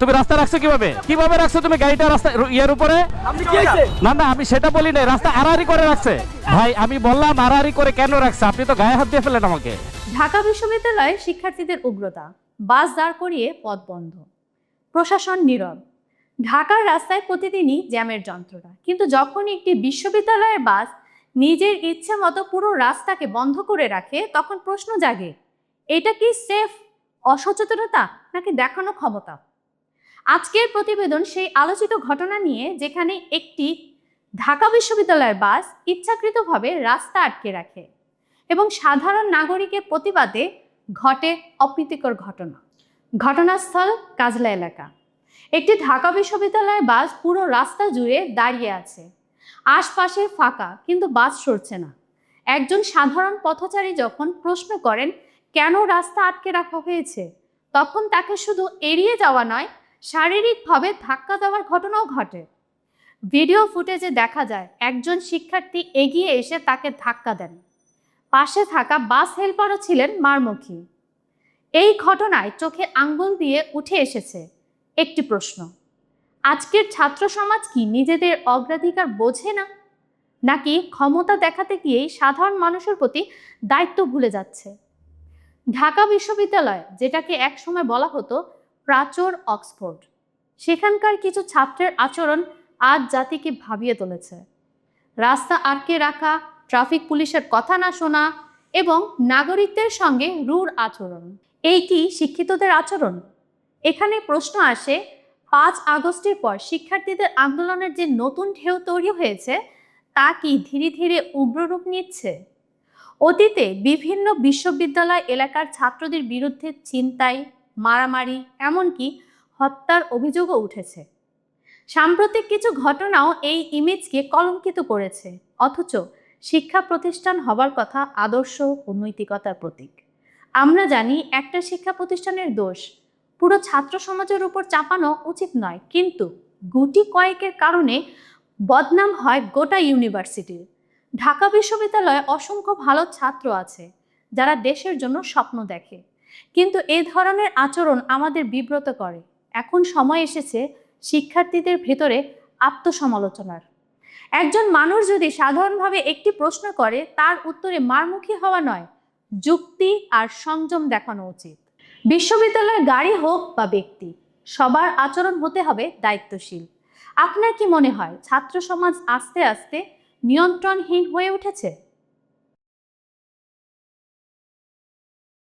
তুমি রাস্তা রাখছো কীভাবে? কীভাবে রাখছো তুমি গাড়িটা রাস্তা ইয়ের উপরে? না না আমি সেটা বলি না রাস্তা আড়াআড়ি করে রাখছে। ভাই আমি বললাম আড়াআড়ি করে কেন রাখছে? আপনি তো গায়ে হাত দিয়ে ফেলেন আমাকে। ঢাকা বিশ্ববিদ্যালয়ে শিক্ষার্থীদের উগ্রতা বাস দাঁড় করিয়ে পথ বন্ধ। প্রশাসন নীরব। ঢাকার রাস্তায় প্রতিদিনই জ্যামের যন্ত্রণা। কিন্তু যখন একটি বিশ্ববিদ্যালয়ের বাস নিজের ইচ্ছে মতো পুরো রাস্তাকে বন্ধ করে রাখে তখন প্রশ্ন জাগে এটা কি সেফ অসচেতনতা নাকি দেখানো ক্ষমতা? আজকের প্রতিবেদন সেই আলোচিত ঘটনা নিয়ে যেখানে একটি ঢাকা বিশ্ববিদ্যালয়ের বাস ইচ্ছাকৃতভাবে রাস্তা আটকে রাখে এবং সাধারণ নাগরিকের প্রতিবাদে ঘটে অপ্রীতিকর ঘটনা। ঘটনাস্থল কাজলা এলাকা। একটি ঢাকা বিশ্ববিদ্যালয়ের বাস পুরো রাস্তা জুড়ে দাঁড়িয়ে আছে। আশপাশে ফাঁকা, কিন্তু বাস সরছে না। একজন সাধারণ পথচারী যখন প্রশ্ন করেন, কেন রাস্তা আটকে রাখা হয়েছে? তখন তাকে শুধু এড়িয়ে যাওয়া নয় শারীরিকভাবে ধাক্কা দেওয়ার ঘটনাও ঘটে। ভিডিও ফুটেজে দেখা যায়, একজন শিক্ষার্থী এগিয়ে এসে তাকে ধাক্কা দেন। পাশে থাকা বাস হেল্পারও ছিলেন মারমুখী। এই ঘটনায় চোখে আঙ্গুল দিয়ে উঠে এসেছে একটি প্রশ্ন, আজকের ছাত্র সমাজ কি নিজেদের অগ্রাধিকার বোঝে না? নাকি ক্ষমতা দেখাতে গিয়েই সাধারণ মানুষের প্রতি দায়িত্ব ভুলে যাচ্ছে? ঢাকা বিশ্ববিদ্যালয়, যেটাকে একসময় বলা হতো প্রাচুর অক্সফোর্ড। সেখানকার কিছু ছাত্রের আচরণ আজ জাতিকে ভাবিয়ে তুলেছে। রাস্তা আটকে রাখা, ট্রাফিক পুলিশের কথা না শোনা এবং নাগরিকদের সঙ্গে রূঢ় আচরণ। এই কি শিক্ষিতদের আচরণ? এখানে প্রশ্ন আসে, পাঁচ আগস্টের পর শিক্ষার্থীদের আন্দোলনের যে নতুন ঢেউ তৈরি হয়েছে, তা কি ধীরে ধীরে উগ্ররূপ নিচ্ছে? অতীতে বিভিন্ন বিশ্ববিদ্যালয় এলাকার ছাত্রদের বিরুদ্ধে ছিনতাই মারামারি, এমনকি হত্যার অভিযোগও উঠেছে। সাম্প্রতিক কিছু ঘটনাও এই ইমেজকে কলঙ্কিত করেছে, অথচ শিক্ষা প্রতিষ্ঠান হবার কথা আদর্শ ও নৈতিকতার প্রতীক। আমরা জানি একটা শিক্ষা প্রতিষ্ঠানের দোষ, পুরো ছাত্র সমাজের উপর চাপানো উচিত নয়, কিন্তু গুটি কয়েকের কারণে বদনাম হয় গোটা ইউনিভার্সিটির। ঢাকা বিশ্ববিদ্যালয়ে অসংখ্য ভালো ছাত্র আছে, যারা দেশের জন্য স্বপ্ন দেখে। কিন্তু এ ধরনের আচরণ আমাদের বিব্রত করে। এখন সময় এসেছে শিক্ষার্থীদের ভেতরে আত্মসমালোচনার। একজন মানুষ যদি সাধারণভাবে একটি প্রশ্ন করে, তার উত্তরে মারমুখী হওয়া নয়, যুক্তি আর সংযম দেখানো উচিত। বিশ্ববিদ্যালয়ের গাড়ি হোক বা ব্যক্তি, সবার আচরণ হতে হবে দায়িত্বশীল। আপনার কি মনে হয় ছাত্র সমাজ আস্তে আস্তে নিয়ন্ত্রণহীন হয়ে উঠেছে?